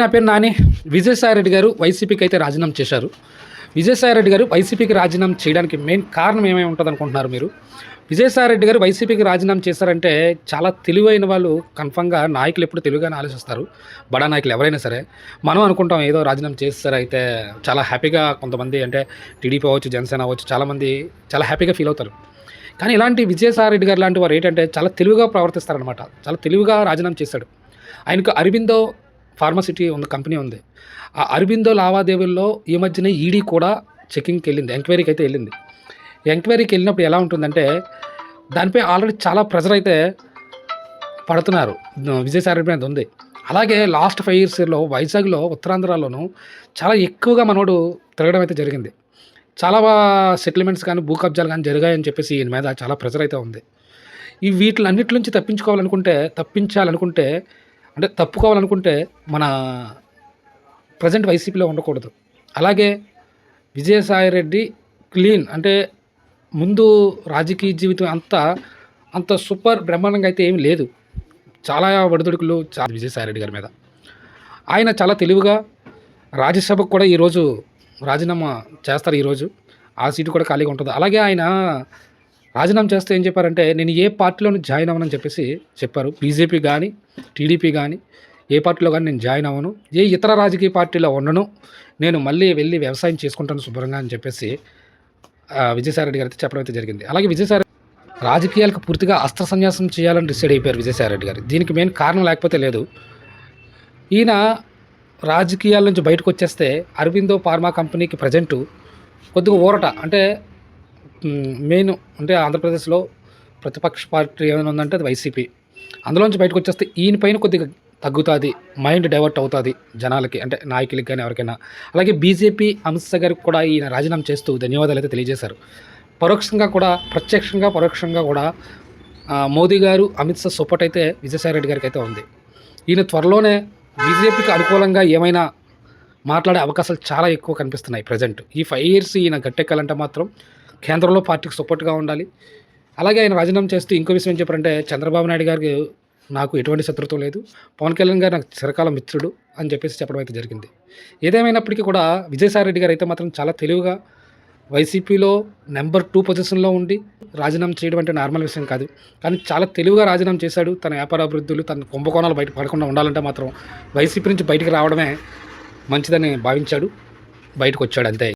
నా పేరు నాని. విజయసాయి రెడ్డి గారు వైసీపీకి అయితే రాజీనామా చేశారు. విజయసాయి రెడ్డి గారు వైసీపీకి రాజీనామా చేయడానికి మెయిన్ కారణం ఏమై ఉంటుంది అనుకుంటున్నారు మీరు? విజయసాయి రెడ్డి గారు వైసీపీకి రాజీనామా చేశారంటే చాలా తెలివైన వాళ్ళు కన్ఫామ్గా నాయకులు ఎప్పుడు తెలివిగానే ఆలోచిస్తారు. బడా నాయకులు ఎవరైనా సరే. మనం అనుకుంటాం ఏదో రాజీనామా చేస్తారు అయితే చాలా హ్యాపీగా కొంతమంది అంటే టీడీపీ అవ్వచ్చు జనసేన అవ్వచ్చు చాలామంది చాలా హ్యాపీగా ఫీల్ అవుతారు. కానీ ఇలాంటి విజయసాయి రెడ్డి గారు లాంటి వారు ఏంటంటే చాలా తెలివిగా ప్రవర్తిస్తారనమాట చాలా తెలివిగా రాజీనామా చేశాడు. ఆయనకు అరవిందో ఫార్మసిటీ ఉంది కంపెనీ ఉంది. ఆ అరబిందో లావాదేవీల్లో ఈ మధ్యనే ఈడీ కూడా చెకింగ్కి వెళ్ళింది ఎంక్వైరీకి అయితే వెళ్ళింది. ఎంక్వైరీకి వెళ్ళినప్పుడు ఎలా ఉంటుందంటే దానిపై ఆల్రెడీ చాలా ప్రెజర్ అయితే పడుతున్నారు విజయసాయి రెడ్డి మీద ఉంది. అలాగే లాస్ట్ ఫైవ్ ఇయర్స్లో వైజాగ్లో ఉత్తరాంధ్రలోనూ చాలా ఎక్కువగా మనోడు తిరగడం అయితే జరిగింది. చాలా సెటిల్మెంట్స్ కానీ భూ కబ్జాలు కానీ జరిగాయని చెప్పేసి ఈయన మీద చాలా ప్రెజర్ అయితే ఉంది. ఈ వీటిలన్నిటి నుంచి తప్పించుకోవాలనుకుంటే తప్పించాలనుకుంటే అంటే తప్పుకోవాలనుకుంటే మన ప్రజెంట్ వైసీపీలో ఉండకూడదు. అలాగే విజయసాయి రెడ్డి క్లీన్ అంటే ముందు రాజకీయ జీవితం అంతా అంత సూపర్ బ్రహ్మాండంగా అయితే ఏమీ లేదు. చాలా ఒడిదుడుకులు చాలా విజయసాయి రెడ్డి గారి మీద. ఆయన చాలా తెలివిగా రాజ్యసభకు కూడా ఈరోజు రాజీనామా చేస్తారు ఈరోజు. ఆ సీటు కూడా ఖాళీగా ఉంటుంది. అలాగే ఆయన రాజీనామా చేస్తే ఏం చెప్పారంటే నేను ఏ పార్టీలోనూ జాయిన్ అవ్వనని చెప్పేసి చెప్పారు. బీజేపీ కానీ టీడీపీ కానీ ఏ పార్టీలో కానీ నేను జాయిన్ అవ్వను. ఏ ఇతర రాజకీయ పార్టీలో ఉండను. నేను మళ్ళీ వెళ్ళి వ్యవసాయం చేసుకుంటాను శుభ్రంగా అని చెప్పేసి విజయసాయిరెడ్డి రెడ్డి గారు అయితే చెప్పడం అయితే జరిగింది. అలాగే విజయసాయి రాజకీయాలకు పూర్తిగా అస్త్ర సన్యాసం చేయాలని డిసైడ్ అయిపోయారు విజయసాయిరెడ్డి గారు. దీనికి మెయిన్ కారణం లేకపోతే లేదు. ఈయన రాజకీయాల నుంచి బయటకు వచ్చేస్తే అరవిందో ఫార్మా కంపెనీకి ప్రజెంటు కొద్దిగా ఊరట. అంటే మెయిన్ అంటే ఆంధ్రప్రదేశ్లో ప్రతిపక్ష పార్టీ ఏమైనా ఉందంటే అది వైసీపీ. అందులోంచి బయటకు వచ్చేస్తే ఈయన పైన కొద్దిగా తగ్గుతుంది మైండ్ డైవర్ట్ అవుతుంది జనాలకి అంటే నాయకులకి కానీ ఎవరికైనా. అలాగే బీజేపీ అమిత్ షా గారికి కూడా ఈయన రాజీనామా చేస్తూ ధన్యవాదాలు అయితే తెలియజేశారు. పరోక్షంగా కూడా ప్రత్యక్షంగా పరోక్షంగా కూడా మోదీ గారు అమిత్ షా సపోర్ట్ అయితే విజయసాయి రెడ్డి గారికి అయితే ఉంది. ఈయన త్వరలోనే బీజేపీకి అనుకూలంగా ఏమైనా మాట్లాడే అవకాశాలు చాలా ఎక్కువ కనిపిస్తున్నాయి ప్రజెంట్. ఈ ఫైవ్ ఇయర్స్ ఈయన గట్టెక్కాలంటే మాత్రం కేంద్రంలో పార్టీకి సపోర్ట్గా ఉండాలి. అలాగే ఆయన రాజీనామా చేస్తూ ఇంకో విషయం ఏం చెప్పారంటే చంద్రబాబు నాయుడు గారికి నాకు ఎటువంటి శత్రుత్వం లేదు. పవన్ కళ్యాణ్ గారు నాకు చిరకాల మిత్రుడు అని చెప్పేసి చెప్పడం అయితే జరిగింది. ఏదేమైనప్పటికీ కూడా విజయసాయి రెడ్డి గారు అయితే మాత్రం చాలా తెలివిగా వైసీపీలో నెంబర్ టూ పొజిషన్లో ఉండి రాజీనామా చేయడం అంటే నార్మల్ విషయం కాదు. కానీ చాలా తెలివిగా రాజీనామా చేశాడు. తన వ్యాపార అభివృద్ధులు తన కుంభకోణాలు బయట పడకుండా ఉండాలంటే మాత్రం వైసీపీ నుంచి బయటకు రావడమే మంచిదని భావించాడు. బయటకు వచ్చాడు అంతే.